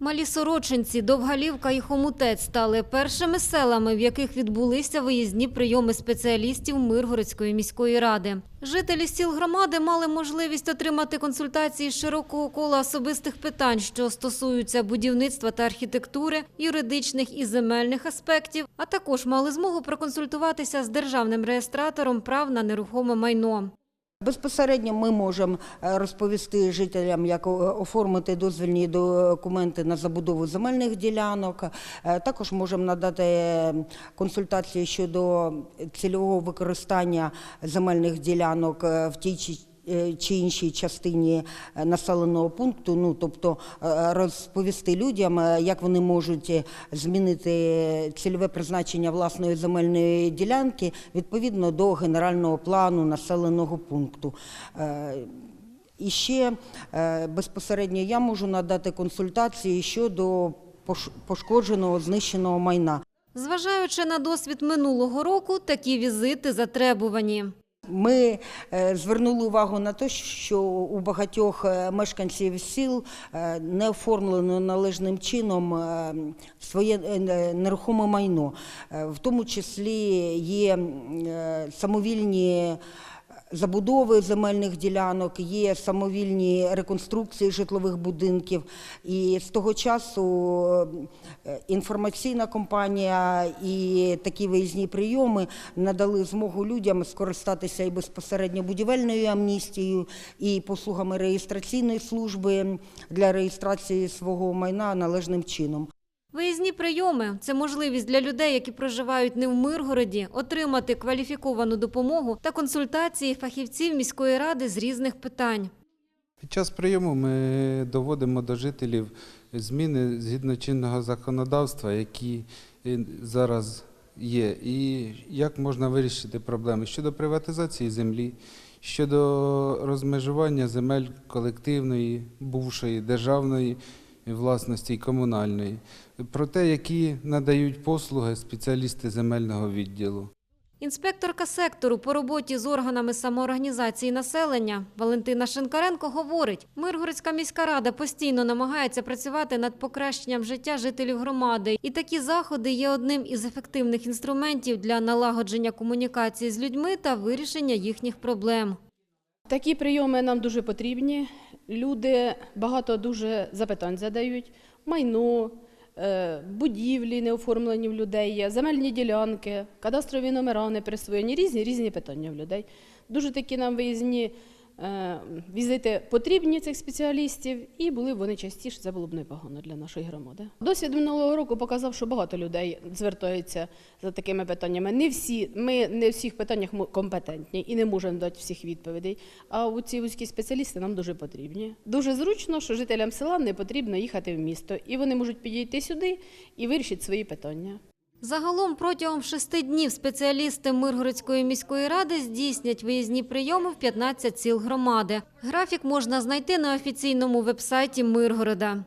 Малі Сорочинці, Довгалівка і Хомутець стали першими селами, в яких відбулися виїзні прийоми спеціалістів Миргородської міської ради. Жителі сіл громади мали можливість отримати консультації з широкого кола особистих питань, що стосуються будівництва та архітектури, юридичних і земельних аспектів, а також мали змогу проконсультуватися з державним реєстратором прав на нерухоме майно. Безпосередньо ми можемо е, розповісти жителям, як оформити дозвільні документи на забудову земельних ділянок. Е, Також можемо надати е, консультації щодо цільового використання земельних ділянок е, в тій чи е, іншій частині е, населеного пункту, ну тобто е, розповісти людям, як вони можуть змінити цільове призначення власної земельної ділянки відповідно до генерального плану населеного пункту. І ще безпосередньо я можу надати консультації щодо пош- пошкодженого знищеного майна. Зважаючи на досвід минулого року, такі візити затребувані. Ми е, звернули увагу на те, що у багатьох е, мешканців сіл е, не оформлено належним чином своє нерухоме майно. В тому числі є самовільні забудови земельних ділянок, є самовільні реконструкції житлових будинків. І з того часу е, інформаційна компанія і такі виїзні прийоми надали змогу людям скористатися і безпосередньо будівельною амністією, і послугами реєстраційної служби для реєстрації свого майна належним чином. Виїзні прийоми це можливість для людей, які проживають не в Миргороді, отримати кваліфіковану допомогу та консультації фахівців міської ради з різних питань. Під час прийому ми доводимо до жителів зміни згідно чинного законодавства, які е, зараз є, і як можна вирішити проблеми щодо приватизації землі, щодо розмежування земель колективної, бувшої державної власності і комунальної, про те, які надають послуги спеціалісти земельного відділу. Інспекторка сектору по роботі з органами самоорганізації населення Валентина Шинкаренко говорить, Миргородська міська рада постійно намагається працювати над покращенням життя жителів громади, і такі заходи є одним із ефективних інструментів для налагодження комунікації з людьми та вирішення їхніх проблем. Такі прийоми нам дуже потрібні. Люди багато дуже запитань задають. Майно, е, будівлі не оформлені в людей є, земельні ділянки, кадастрові номера не присвоєні, різні різні питання в людей. Дуже такі нам виїзні візити потрібні цих спеціалістів, і були б вони частіше, це було б непогано для нашої громади. Досвід минулого року показав, що багато людей звертаються за такими питаннями. Не всі, ми не в всіх питаннях компетентні і не можемо дати всіх відповідей. А у ці вузькі спеціалісти нам дуже потрібні. Дуже зручно, що жителям села не потрібно їхати в місто, і вони можуть підійти сюди і вирішити свої питання. Загалом протягом шести днів спеціалісти Миргородської міської ради здійснять виїзні прийоми в 15 сіл громади. Графік можна знайти на офіційному вебсайті Миргорода.